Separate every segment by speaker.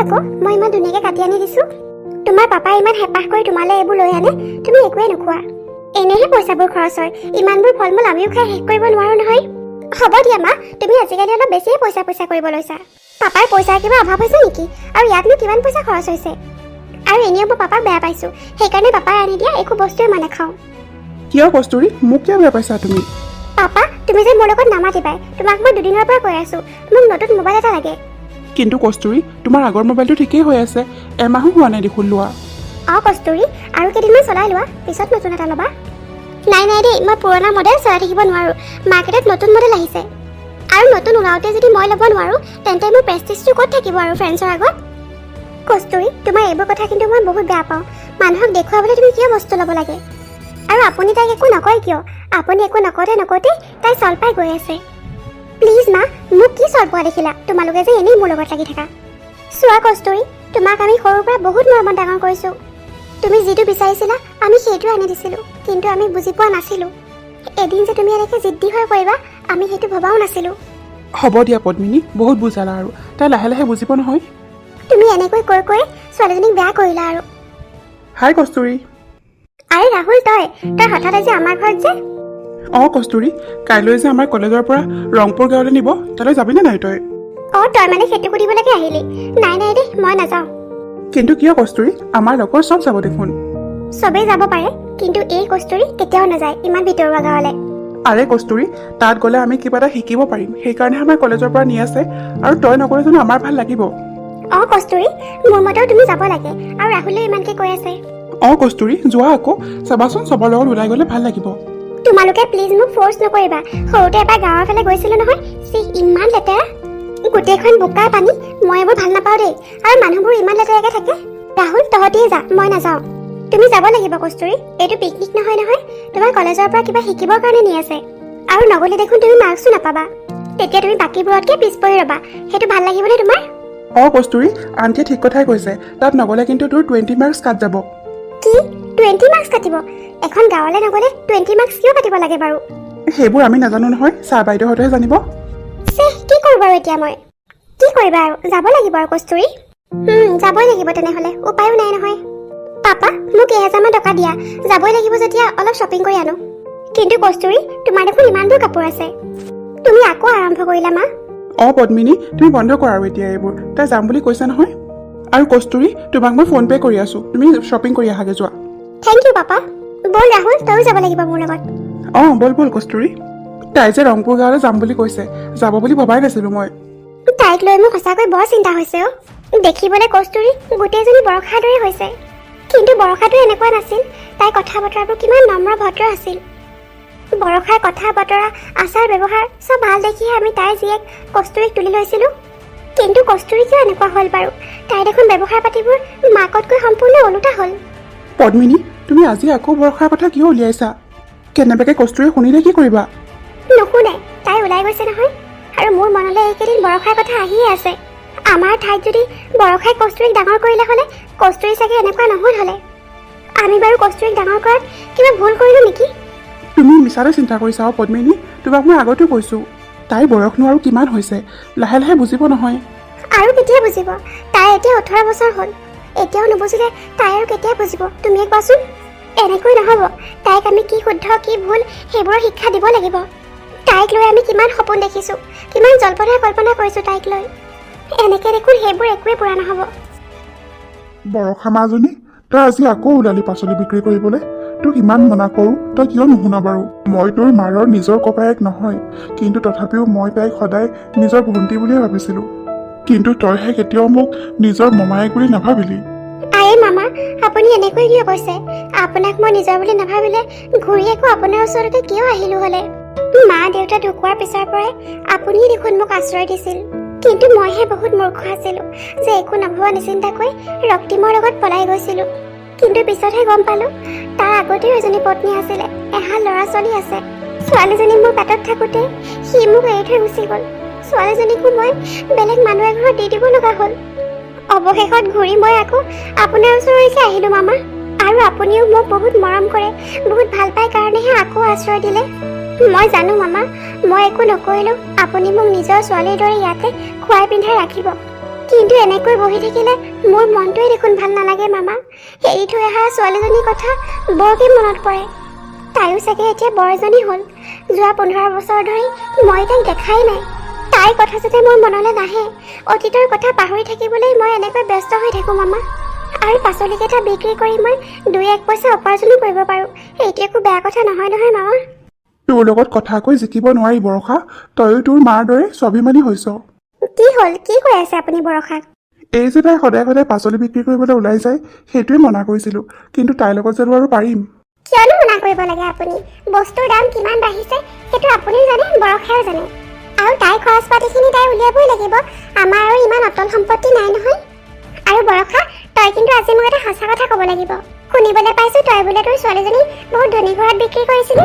Speaker 1: আকৌ মই ইমান ধুনীয়াকৈ কাটি আনি দিছোঁ। তোমাৰ পাপাই ইমান হেঁপাহ কৰি তোমালৈ এইবোৰ লৈ আনে তুমি একোৱে নোখোৱা। এনেহে পইচাবোৰ খৰচ হয় ইমানবোৰ ফল মূল আমিও খাই শেষ কৰিব নোৱাৰো নহয়। হ'ব দিয়া মা তুমি আজিকালি অলপ বেছিয়ে পইচা পইচা কৰিব লৈছা। পাপাৰ পইচাৰ কিবা অভাৱ হৈছে নেকি? আৰু ইয়াতনো কিমান পইচা খৰচ হৈছে? আৰু এনেও মই পাপাক বেয়া পাইছোঁ সেইকাৰণে পাপাই আনি দিয়া একো বস্তুৱে মই নাখাওঁ।
Speaker 2: কিয় কস্তুৰী মোক কিয় বেয়া পাইছা তুমি?
Speaker 1: পাপা তুমি যে মোৰ লগত নামাতিবাই তোমাক মই দুদিনৰ পৰা কৈ আছোঁ মোক নতুন মোবাইল এটা লাগে।
Speaker 2: কিন্তু কস্তুৰী তোমাৰ আগৰ মোবাইলটো ঠিকেই হৈ আছে। এমাহো হোৱা নাই দেখোন লোৱা।
Speaker 1: অঁ কস্তুৰী আৰু কেইদিনমান চলাই লোৱা পিছত নতুন এটা ল'বা। নাই নাই দেই মই পুৰণা মডেল চলাই থাকিব নোৱাৰোঁ। মাৰ্কেটত নতুন মডেল আহিছে। আৰু নতুন ওলাওঁতে যদি মই ল'ব নোৱাৰোঁ তেন্তে মোৰ প্ৰেষ্টিজটো ক'ত থাকিব আৰু ফ্ৰেণ্ডছৰ আগত? কস্তুৰী তোমাৰ এইবোৰ কথা কিন্তু মই বহুত বেয়া পাওঁ। মানুহক দেখুৱাবলৈ তুমি কিয় বস্তু ল'ব লাগে? আৰু আপুনি তাইক একো নকয় কিয়? আপুনি একো নকওঁতে নকওঁতে তাই চল পাই গৈ আছে। প্লিজ মা মোক কি চল পোৱা দেখিলা? তোমালোকে যে এনেই মোৰ লগত লাগি থাকা। চোৱা কস্তুৰী তোমাক আমি সৰুৰ পৰা বহুত মৰমত ডাঙৰ কৰিছোঁ। তুমি যিটো বিচাৰিছিলা আমি সেইটো আনি দিছিলোঁ। কিন্তু আমি বুজি পোৱা নাছিলোঁ। এদিন যে তুমি এনেকৈ জিদ্দি হৈ পৰিবা আমি সেইটো ভবাও নাছিলোঁ।
Speaker 2: হ'ব দিয়া পদ্মিনী বহুত বুজালা আৰু। তাই লাহে লাহে বুজিব নহয়।
Speaker 1: তুমি এনেকৈ কৈ কৈ ছোৱালীজনীক বেয়া কৰিলা আৰু।
Speaker 2: হাই কস্তুৰী।
Speaker 1: আৰে ৰাহুল তই তই হঠাৎ আজি আমাৰ ঘৰত যে
Speaker 2: অঁ কস্তুৰী কাইলৈ যে আমাৰ কলেজৰ পৰা ৰংপুৰ গাঁৱলৈ নিব তালৈ যাবিনে নাই তই?
Speaker 1: অঁ তই মানে সেইটো সুধিবলৈকে আহিলি। নাই নাই দেই মই নাযাওঁ।
Speaker 2: কিন্তু কিয় কস্তুৰী আমাৰ লগৰ চব যাব দেখোন।
Speaker 1: চবেই যাব পাৰে কিন্তু এই কস্তুৰী কেতিয়াও নাযায় ইমান ভিতৰুৱা গাঁৱলৈ।
Speaker 2: আৰে কস্তুৰী তাত গ'লে আমি কিবা এটা শিকিব পাৰিম সেইকাৰণে আমাৰ কলেজৰ পৰা নি আছে আৰু তই নগ'লে জানো আমাৰ ভাল লাগিব?
Speaker 1: অঁ কস্তুৰী মোৰ মতেও তুমি যাব লাগে আৰু ৰাহুলেও ইমানকৈ কৈ আছে।
Speaker 2: অঁ কস্তুৰী যোৱা আকৌ চাবাচোন চবৰ লগত ওলাই গ'লে ভাল লাগিব।
Speaker 1: তোমালোকে প্লিজ মোক ফ'ৰ্চ নকৰিবা। সৰুতে এবাৰ গাঁৱৰ ফালে গৈছিলোঁ নহয় চি ইমান লেতেৰা। গোটেইখন বোকা পানী মই এইবোৰ ভাল নাপাওঁ দেই আৰু মানুহবোৰ ইমান লেতেৰাকৈ থাকে। ৰাহুল তহঁতিয়ে যা মই নাযাওঁ। তুমি যাব লাগিব কস্তুৰী এইটো পিকনিক নহয় নহয় তোমাৰ কলেজৰ পৰা কিবা শিকিবৰ কাৰণে নি আছে। আৰু নগ'লে দেখোন তুমি মাৰ্কছো নাপাবা। তেতিয়া তুমি বাকীবোৰতকৈ পিছ পৰি ৰ'বা সেইটো ভাল লাগিবনে তোমাৰ?
Speaker 2: অঁ কস্তুৰী আণ্টিয়ে ঠিক কথাই কৈছে তাত নগ'লে কিন্তু তোৰ টুৱেণ্টি মাৰ্কছ কাট যাব।
Speaker 1: কি? টুৱেণ্টি মাৰ্কছ কাটিব? এখন গাঁৱলৈ নগ'লে টুৱেণ্টি মাৰ্কছ কিয় কাটিব লাগে বাৰু?
Speaker 2: সেইবোৰ আমি নাজানো নহয় ছাৰ বাইদেউহঁতেহে জানিব।
Speaker 1: চেহ কি কৰোঁ বাৰু এতিয়া মই? কি কৰিবা আৰু? যাব লাগিব আৰু কস্তুৰী। যাবই লাগিব তেনেহ'লে উপায়ো নাই নহয়। পাপা মোক এহেজাৰমান টকা দিয়া। যাবই লাগিব যেতিয়া অলপ শ্বপিং কৰি আনো। কিন্তু কস্তুৰী তোমাৰ দেখোন ইমানবোৰ কাপোৰ আছে। তুমি আকৌ আৰম্ভ কৰিলা মা।
Speaker 2: অঁ পদ্মিনী তুমি বন্ধ কৰা আৰু এতিয়া এইবোৰ। তাই যাম বুলি কৈছা নহয়। আৰু কস্তুৰী তোমাক মই ফোন পে' কৰি আছোঁ। তুমি শ্বপিং কৰি আহাগৈ যোৱা।
Speaker 1: থেংক ইউ পাপা। ব'ল ৰাহুল তয়ো যাব লাগিব মোৰ লগত।
Speaker 2: অঁ ব'ল ব'ল কস্তুৰী। তাই যে ৰংপুৰ গাঁৱলৈ যাম বুলি কৈছে যাব বুলি ভবাই নাছিলোঁ মই।
Speaker 1: তাইক লৈ মোৰ সঁচাকৈ বৰ চিন্তা হৈছে অ' দেখিবলৈ কস্তুৰী গোটেইজনী বৰষাৰ দৰে হৈছে। কিন্তু বৰষাটো এনেকুৱা নাছিল তাইৰ কথা বতৰাবোৰ কিমান নম্ৰ ভদ্ৰ আছিল। বৰষাৰ কথা বতৰা আচাৰ ব্যৱহাৰ চব ভাল দেখিহে আমি তাইৰ জীয়েক কস্তুৰীক তুলি লৈছিলোঁ। কিন্তু কস্তুৰী কিয় এনেকুৱা হ'ল বাৰু? তাইৰ দেখোন ব্যৱহাৰ পাতিবোৰ মাকতকৈ সম্পূৰ্ণ ওলোটা হ'ল।
Speaker 2: পদ্মিনী তুমি আজি আকৌ বৰষাৰ কথা কিয় উলিয়াইছা? কেনেবাকৈ কস্তুৰী শুনিলে কি কৰিবা?
Speaker 1: নুশুনে তাই ওলাই গৈছে নহয়। আৰু মোৰ মনলৈ এইকেইদিন বৰষাৰ কথা আহিয়ে আছে। আমাৰ ঠাইত যদি বৰষাই কস্তুৰীক ডাঙৰ কৰিলে হ'লে কস্তুৰী চাগে এনেকুৱা নহ'ল হ'লে। আমি বাৰু কস্তুৰীক ডাঙৰ কৰাত কিবা ভুল কৰিলোঁ নেকি?
Speaker 2: তুমি মিছাতে চিন্তা কৰিছা অঁ পদ্মিনী। তোমাক মই আগতেও কৈছোঁ। তাইৰ বয়সনো আৰু কিমান হৈছে লাহে লাহে বুজিব নহয়।
Speaker 1: আৰু কেতিয়া বুজিব? তাই এতিয়া ওঠৰ বছৰ হ'ল। এতিয়াও নুবুজিলে তাই আৰু কেতিয়া বুজিব? তুমিয়ে কোৱাচোন। এনেকৈ নহ'ব। তাইক আমি কি শুদ্ধ কি ভুল সেইবোৰৰ শিক্ষা দিব লাগিব। তাইক লৈ আমি কিমান সপোন দেখিছোঁ কিমান জল্পনা কল্পনা কৰিছোঁ তাইক লৈ। এনেকৈ দেখোন সেইবোৰ একোৱেই পূৰা নহ'ব।
Speaker 3: বৰষা মাজনী তই আজি আকৌ ওলালি পাচলি বিক্ৰী কৰিবলৈ। তোক ইমান মনা কৰোঁ তই কিয় নুশুনা বাৰু? মই তোৰ মাৰৰ নিজৰ ককায়েক নহয় কিন্তু তথাপিও মই তাইক সদায় নিজৰ ভণ্টি বুলিয়ে ভাবিছিলোঁ। কিন্তু তইহে কেতিয়াও মোক নিজৰ মমায়েক বুলি নাভাবিলি।
Speaker 1: আপুনি এনেকৈ কিয় কৈছে? আপোনাক মই নিজৰ বুলি নাভাবিলে ঘূৰি আকৌ আপোনাৰ ওচৰতে কিয় আহিলো হ'লে? মা দেউতা ঢুকোৱাৰ পিছৰ পৰাই আপুনিয়ে দেখোন মোক আশ্ৰয় দিছিল। কিন্তু মইহে বহুত মূৰ্খ আছিলো যে একো নভবা নিচিন্তাকৈ ৰক্তিমৰ লগত পলাই গৈছিলো। কিন্তু পিছতহে গম পালো তাৰ আগতেও এজনী পত্নী আছিলে এহাল ল'ৰা ছোৱালী আছে। ছোৱালীজনী মোৰ পেটত থাকোঁতে সি মোক এৰি থৈ গুচি গ'ল। ছোৱালীজনীকো মই বেলেগ মানুহ এঘৰত দি দিব লগা হ'ল। অৱশেষত ঘূৰি মই আকৌ আপোনাৰ ওচৰলৈকে আহিলোঁ মামা। আৰু আপুনিও মোক বহুত মৰম কৰে বহুত ভাল পায় কাৰণেহে আকৌ আশ্ৰয় দিলে। মই জানো মামা মই একো নকৰিলেও আপুনি মোক নিজৰ ছোৱালীৰ দৰে ইয়াতে খুৱাই পিন্ধাই ৰাখিব। কিন্তু এনেকৈ বহি থাকিলে মোৰ মনটোৱে দেখোন ভাল নালাগে মামা। এৰি থৈ অহা ছোৱালীজনীৰ কথা বৰকৈ মনত পৰে। তাইও চাগে এতিয়া বৰ এজনী হ'ল। যোৱা পোন্ধৰ বছৰ ধৰি মই তাইক দেখাই নাই। তাইৰ কথা যাতে মোৰ মনলৈ নাহে। অতীতৰ কথা পাহৰি থাকিবলৈ মই এনেকৈ ব্যস্ত হৈ থাকোঁ মামা। আৰু পাচলিকেইটা বিক্ৰী কৰি মই দুই এক পইচা উপাৰ্জনো কৰিব পাৰোঁ। এইটো একো বেয়া কথা নহয় নহয় মামা।
Speaker 2: তোৰ লগত কথা কৈ জিকিব নোৱাৰি বৰষা। তয়ো তোৰ মাৰ দৰে স্বাভিমানী হৈছ।
Speaker 1: কি হ'ল? কি কৈ আছে আপুনি বৰষাক
Speaker 2: এই যে তাই সদায় সদায় পাচলি বিক্ৰী কৰিবলৈ ওলাই যায় সেইটোৱে মনা কৰিছিলোঁ। কিন্তু তাইৰ লগত জানো আৰু পাৰিম।
Speaker 1: কিয়নো মনা কৰিব লাগে আপুনি? বস্তুৰ দাম কিমান বাঢ়িছে সেইটো আপুনি জানে বৰষাও জানে। আৰু তাইৰ খৰচ পাতিখিনি তাই উলিয়াবই লাগিব। আমাৰ আৰু ইমান অটল সম্পত্তি নাই নহয়। আৰু বৰষা তই কিন্তু আজি মোক এটা সঁচা কথা ক'ব লাগিব। শুনিবলৈ পাইছোঁ তই বোলে তোৰ ছোৱালীজনী বহুত ধনী ঘৰত বিক্ৰী কৰিছিলি।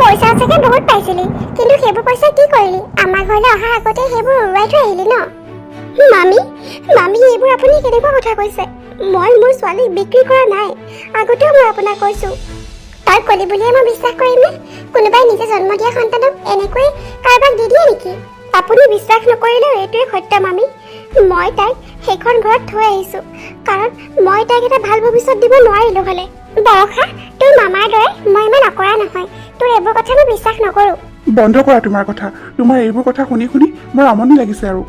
Speaker 1: পইচা চাগে বহুত পাইছিলি কিন্তু সেইবোৰ পইচা কি কৰিলি? আমাৰ ঘৰলৈ অহাৰ আগতে সেইবোৰ উৰুৱাই থৈ আহিলি ন? মামী মামী এইবোৰ আপুনি কেনেকুৱা কথা কৈছে? মই মোৰ ছোৱালীক বিক্ৰী কৰা নাই আগতেও মই আপোনাক কৈছোঁ। তই কলি বুলিয়ে মই বিশ্বাস কৰিমনে কোনোবাই নিজে জন্ম দিয়া সন্তানক এনেকৈ কাৰোবাক দি দিয়ে নেকি? আপুনি বিশ্বাস নকৰিলেও এইটোৱে সত্য মামী। মই তাইক সেইখন ঘৰত থৈ আহিছোঁ। কাৰণ মই তাইক এটা ভাল ভৱিষ্যত দিব নোৱাৰিলোঁ হ'লে। বৰষা তোৰ মামাৰ দৰে মই ইমান অকৰা নহয়। তোৰ এইবোৰ কথা মই বিশ্বাস নকৰোঁ।
Speaker 2: বন্ধ কৰা তোমাৰ কথা। তোমাৰ এইবোৰ কথা শুনি শুনি মোৰ আমনি লাগিছে আৰু।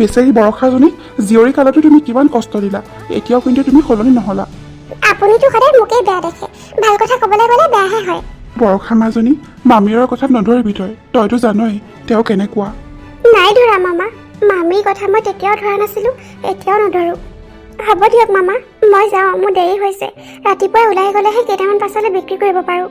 Speaker 2: বেচেৰী বৰষাজনী জীয়ৰী কালতো তুমি কিমান কষ্ট দিলা। এতিয়াও কিন্তু তুমি সলনি নহলা।
Speaker 1: আপুনিতো সদায় মোকেই বেয়া দেখে। ভাল কথা ক'বলৈ গ'লে বেয়াহে হয়।
Speaker 2: বৰষা মাজনী মামীৰৰ কথাত নধৰিবি তই। তইতো জানই তেওঁ কেনেকুৱা।
Speaker 1: নাই ধৰা মামা। মামীৰ কথা মই তেতিয়াও ধৰা নাছিলোঁ এতিয়াও নধৰোঁ। হ'ব দিয়ক মামা মই যাওঁ মোৰ দেৰি হৈছে। ৰাতিপুৱাই ওলাই গ'লেহে কেইটামান পাছলৈ বিক্ৰী কৰিব পাৰোঁ।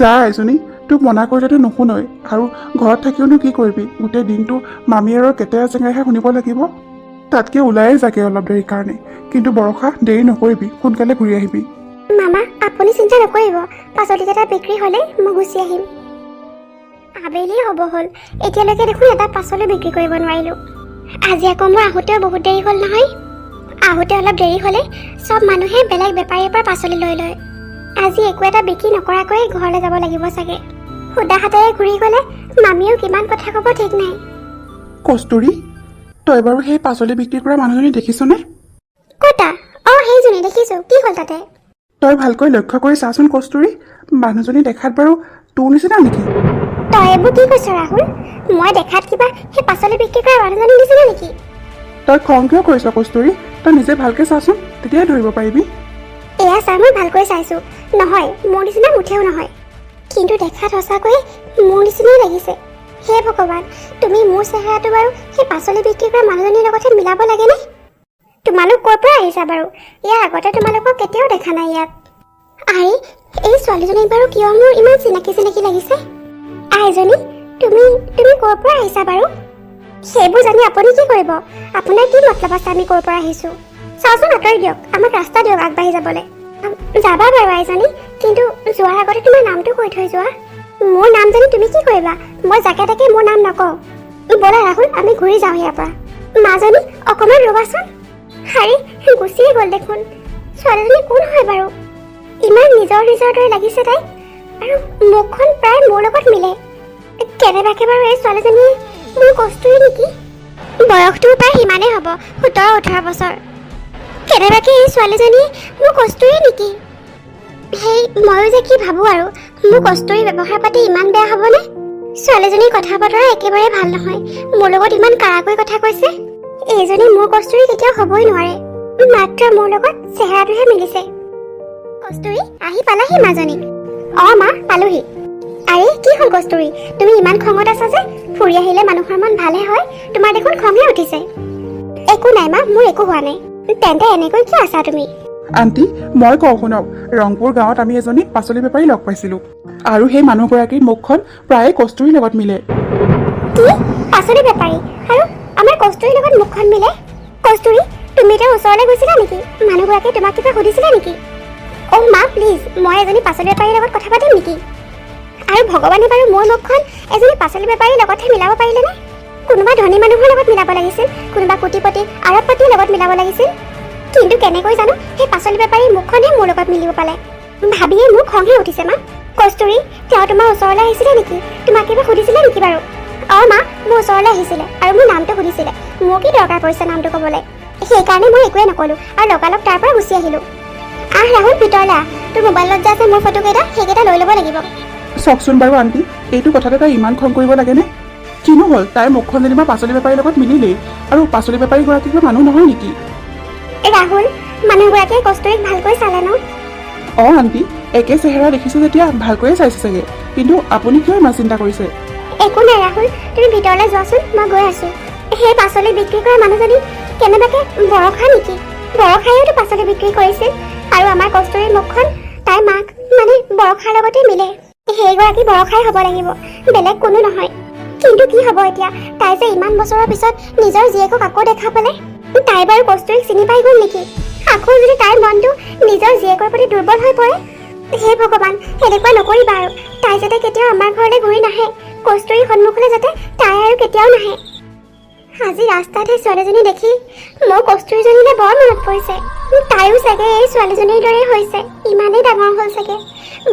Speaker 2: যা এজনী তোক মনা কৰিলেতো নুশুনই। আৰু ঘৰত থাকিওনো কি কৰিবি? গোটেই দিনটো মামীয়েৰৰ কেতেৰা চেঙাইহে শুনিব লাগিব? তাতকে ওলায়ে যাগে অলপ দেৰিৰ কাৰণে। কিন্তু বৰষা দেৰি নকৰিবি সোনকালে ঘূৰি আহিবি।
Speaker 1: মামা আপুনি চিন্তা নকৰিব। পাচলিকেইটা বিক্ৰী হ'লেই মই গুচি আহিম। আবেলি হ'ব হ'ল। এতিয়ালৈকে দেখোন এটা পাচলি বিক্ৰী কৰিব নোৱাৰিলোঁ। আজি আকৌ মোৰ আহোঁতেও বহুত দেৰি হ'ল নহয়। আহোঁতে অলপ দেৰি হ'লে চব মানুহে বেলেগ বেপাৰীৰ পৰা পাচলি লৈ লয়। আজি একো এটা বিক্ৰী নকৰাকৈয়ে ঘৰলৈ যাব লাগিব চাগে। সুদা হাতেৰে ঘূৰি গ'লে মামীয়েও কিমান কথা ক'ব ঠিক নাই।
Speaker 2: কস্তুৰী তই বাৰু সেই পাচলি বিক্ৰী কৰা মানুহজনী দেখিছনে?
Speaker 1: ক'তা? অঁ সেইজনী দেখিছোঁ। কি হ'ল তাতে?
Speaker 2: তই ভালকৈ লক্ষ্য কৰি চাচোন কস্তুৰী মানুহজনী দেখাত বাৰু তোৰ নিচিনা নেকি?
Speaker 1: তই এইবোৰ কি কৈছ ৰাহুল? মই দেখাত কিবা সেই পাচলি বিক্ৰী কৰা মানুহজনী নিচিনা নেকি?
Speaker 2: তই খং কিয় কৰিছ কস্তুৰী? তই নিজে ভালকৈ চাচোন তেতিয়াহে ধৰিব পাৰিবি।
Speaker 1: এয়া ছাৰ মই ভালকৈ চাইছোঁ। নহয় মোৰ নিচিনা মুঠেও নহয়। কিন্তু দেখাত সঁচাকৈয়ে মোৰ নিচিনাই লাগিছে। হে ভগৱান তুমি মোৰ চেহেৰাটো বাৰু সেই পাচলি বিক্ৰী কৰা মানুহজনীৰ লগতহে মিলাব লাগেনে? তোমালোক ক'ৰ পৰা আহিছা বাৰু? ইয়াৰ আগতে তোমালোকক কেতিয়াও দেখা নাই ইয়াত আৰে এই ছোৱালীজনীক বাৰু কিয় মোৰ ইমান চিনাকি চিনাকি লাগিছে? আইজনী তুমি তুমি ক'ৰ পৰা আহিছা বাৰু? সেইবোৰ জানি আপুনি কি কৰিব? আপোনাৰ কি মতলব আছে আমি ক'ৰ পৰা আহিছোঁ? চাওচোন আঁতৰি দিয়ক আমাক ৰাস্তা দিয়ক আগবাঢ়ি যাবলৈ। যাবা বাৰু আইজনী কিন্তু যোৱাৰ আগতে তোমাৰ নামটো কৈ থৈ যোৱা। মোৰ নাম জানি তুমি কি কৰিবা? মই যাকে তাকে মোৰ নাম নকওঁ। ব'লা ৰাহুল আমি ঘূৰি যাওঁ ইয়াৰ পৰা। মাজনী অকণমান ৰ'বাচোন। হাৰে গুচিয়ে গ'ল দেখোন। ছোৱালীজনী কোন হয় বাৰু? ইমান নিজৰ নিজৰ দৰে লাগিছে তাই। আৰু মুখখন প্ৰায় মোৰ লগত মিলে। কেনেবাকে বাৰু এই ছোৱালীজনী মোৰ কস্তুৰী নেকি? বয়সটোও প্ৰায় সিমানেই হ'ব সোতৰ ওঠৰ বছৰ। কেনেবাকে এই ছোৱালীজনী মোৰ কস্তুৰী নেকি? সেই ময়ো যে কি ভাবোঁ আৰু মোৰ কস্তুৰী ব্যৱহাৰ পাতি ইমান বেয়া হ'বনে? ছোৱালীজনীৰ কথা বতৰা একেবাৰে ভাল নহয়। মোৰ লগত ইমান কাৰাকৈ কথা কৈছে। এইজনী মোৰ কস্তুৰী কেতিয়াও হ'বই নোৱাৰে। মাত্ৰ মোৰ লগত চেহেৰাটোহে মিলিছে। কস্তুৰী আহি পালাহি মাজনী। অঁ মা পালোহি। আৰে কি হ'ল কস্তুৰী? তুমি ইমান খঙত আছা যে ফুৰি আহিলে মানুহৰ মন ভালহে হয়। তোমাৰ দেখোন খঙহে উঠিছে। একো নাই মা মোৰ একো হোৱা নাই। তেন্তে এনেকৈ কিয় আছা তুমি?
Speaker 2: আণ্টি মই কওঁ শুনক, ৰংপুৰ গাঁৱত আমি এজনী পাচলি বেপাৰী লগ পাইছিলোঁ। আৰু সেই মানুহগৰাকীৰ মুখখন প্ৰায়ে কস্তুৰীৰ লগত মিলে।
Speaker 1: পাচলি বেপাৰী? আৰু আমাৰ কস্তুৰীৰ লগত মুখখন মিলে? কস্তুৰী, তুমি ওচৰলৈ গৈছিলা নেকি? মানুহগৰাকীয়ে তোমাক কিবা সুধিছিলে নেকি? অ' মা প্লিজ মই এজনী পাচলি বেপাৰীৰ লগত কথা পাতিম নেকি? আৰু ভগৱানে বাৰু মোৰ মুখখন এজনী পাচলি বেপাৰীৰ লগতহে মিলাব পাৰিলেনে? কোনোবা ধনী মানুহৰ লগত মিলাব লাগিছিল, কোনোবা কোটিপতি, আৰবপতিৰ লগত মিলাব লাগিছিল। কিন্তু কেনেকৈ জানো সেই পাচলি বেপাৰীৰ মুখখনহে মোৰ লগত মিলিব পালে। ভাবিয়ে মোৰ খংহে উঠিছে মা। কস্তুৰী তেওঁ তোমাৰ ওচৰলৈ আহিছিলে নেকি? তোমাক কিবা সুধিছিলে নেকি বাৰু? অঁ মা মোৰ ওচৰলৈ আহিছিলে আৰু মোৰ নামটো সুধিছিলে। মোৰ কি দৰকাৰ পৰিছে নামটো ক'বলৈ? সেইকাৰণে মই একোৱে নক'লো আৰু লগালগ তাৰ পৰা গুচি আহিলোঁ। আহ ৰাহুল ভিতৰলৈ আহ। তোৰ মোবাইলত যে আছে মোৰ ফটোকেইটা সেইকেইটা লৈ ল'ব লাগিব।
Speaker 2: চাওকচোন বাৰু আণ্টি এইটো কথাতে তাই ইমান খং কৰিব লাগেনে? কিনো হ'ল তাইৰ মুখখন যেনিবা পাচলি বেপাৰীৰ লগত মিলিলেই। আৰু পাচলি বেপাৰীগৰাকী কিবা মানুহ নহয় নেকি?
Speaker 1: ৰাহুল মানুহগৰাকীয়ে কষ্টৰিক ভালকৈ চালে ন?
Speaker 2: অঁ আণ্টি একে চেহেৰা দেখিছে যেতিয়া ভালকৈয়ে চাইছে চাগে কিন্তু আপুনি কিয় ইমান চিন্তা কৰিছে?
Speaker 1: একো নাই ৰাহুল তুমি ভিতৰলৈ যোৱাচোন মই গৈ আছোঁ। সেই পাচলি বিক্ৰী কৰা মানুহজনী কেনেবাকৈ বৰষা নেকি? বৰষায়েওতো পাচলি বিক্ৰী কৰিছিল আৰু আমাৰ কষ্টৰীৰ মুখখন তাইৰ মাক মানে বৰষাৰ লগতে মিলে। সেইগৰাকী বৰষাই হ'ব লাগিব বেলেগ কোনো নহয়। কিন্তু কি হ'ব এতিয়া তাই যে ইমান বছৰৰ পিছত নিজৰ জীয়েকক আকৌ দেখা পালে তাই বাৰু কষ্টৰীক চিনি পাই গ'ল নেকি? আকৌ যদি তাইৰ মনটো নিজৰ জীয়েকৰ প্ৰতি দুৰ্বল হৈ পৰে? হে ভগৱান এনেকুৱা নকৰিবা আৰু। তাই যাতে কেতিয়াও আমাৰ ঘৰলৈ ঘূৰি নাহে কষ্টৰীৰ সন্মুখলৈ যাতে তাই আৰু কেতিয়াও নাহে। আজি ৰাস্তাত সেই ছোৱালীজনী দেখি মোৰ কষ্টৰীজনীলৈ বৰ মনত পৰিছে। তাইও চাগে এই ছোৱালীজনীৰ দৰেই হৈছে। ইমানেই ডাঙৰ হ'ল চাগে।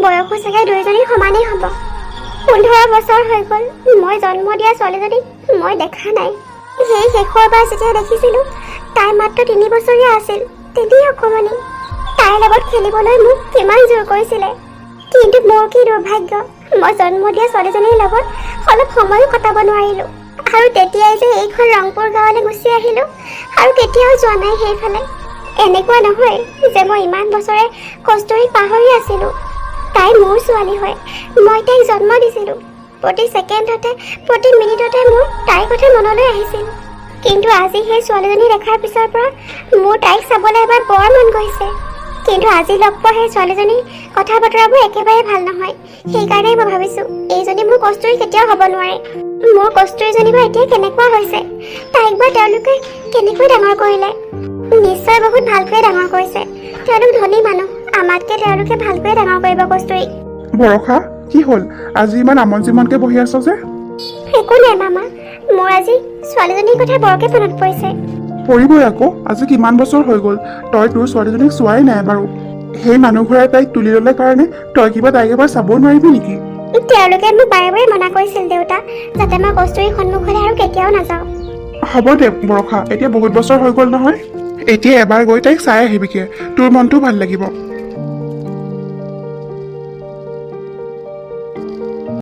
Speaker 1: বয়সো চাগে দুয়োজনীৰ সমানেই হ'ব। পোন্ধৰ বছৰ হৈ গ'ল। মই জন্ম দিয়া ছোৱালীজনীক মই দেখা নাই। সেই শেষৰবাৰ যেতিয়া দেখিছিলোঁ তাই মাত্ৰ তিনি বছৰীয়া আছিল। তেনেই অকণমানি তাইৰ লগত খেলিবলৈ মোক কিমান জোৰ কৰিছিলে। কিন্তু মোৰ কি দুৰ্ভাগ্য, মই জন্ম দিয়া ছোৱালীজনীৰ লগত অলপ সময়ো কটাব নোৱাৰিলোঁ। আৰু তেতিয়াই যে এইখন ৰংপুৰ গাঁৱলৈ গুচি আহিলোঁ, আৰু কেতিয়াও যোৱা নাই সেইফালে। এনেকুৱা নহয় যে মই ইমান বছৰে কষ্টৰীক পাহৰি আছিলোঁ। তাই মোৰ ছোৱালী হয়, মই তাইক জন্ম দিছিলোঁ। প্ৰতি ছেকেণ্ডতে, প্ৰতি মিনিটতে মোৰ তাইৰ কথা মনলৈ আহিছিল। কিন্তু আজি সেই ছোৱালীজনী দেখাৰ পিছৰ পৰা মোৰ তাইক চাবলৈ এবাৰ বৰ মন গৈছে। কিন্তু আজি লগ পোৱা সেই ছোৱালীজনীৰ কথা বতৰাবোৰ একেবাৰে ভালো নহয়। সেইকাৰণেই মই ভাবিছোঁ এইজনী মোৰ কষ্টৰী কেতিয়াও হ'ব নোৱাৰে। মোৰ কষ্টৰীজনী বা এতিয়া কেনেকুৱা হৈছে? তাইক বা তেওঁলোকে কেনেকৈ ডাঙৰ কৰিলে? নিশ্চয় বহুত ভালকৈ ডাঙৰ কৰিছে। তেওঁলোক ধনী মানুহ আমাতকৈ তেওঁলোকে ভালকৈ ডাঙৰ কৰিব কষ্টৰীক
Speaker 2: বৰষা কি হ'ল? আজি ইমান আমন জিমনকৈ বহি আছ যে?
Speaker 1: একো নাই মামা মোৰ আজি ছোৱালীজনীৰ কথা বৰকৈ মনত পৰিছে।
Speaker 2: পৰিবই আকৌ আজি কিমান বছৰ হৈ গ'ল তই তোৰ ছোৱালীজনীক চোৱাই নাই বাৰু। সেই মানুহ ঘূৰাই তাইক তুলি ল'লে কাৰণে তই কিবা তাইক এবাৰ চাব নোৱাৰিবি নেকি?
Speaker 1: তেওঁলোকে মোক বাৰে বাৰে মনা কৰিছিল দেউতা যাতে মই কষ্টৰীৰ সন্মুখলৈ আৰু কেতিয়াও নাযাওঁ।
Speaker 2: হ'ব দে বৰষা এতিয়া বহুত বছৰ হৈ গ'ল নহয়। এতিয়া এবাৰ গৈ তাইক চাই আহিবিগে তোৰ মনটোও ভাল লাগিব।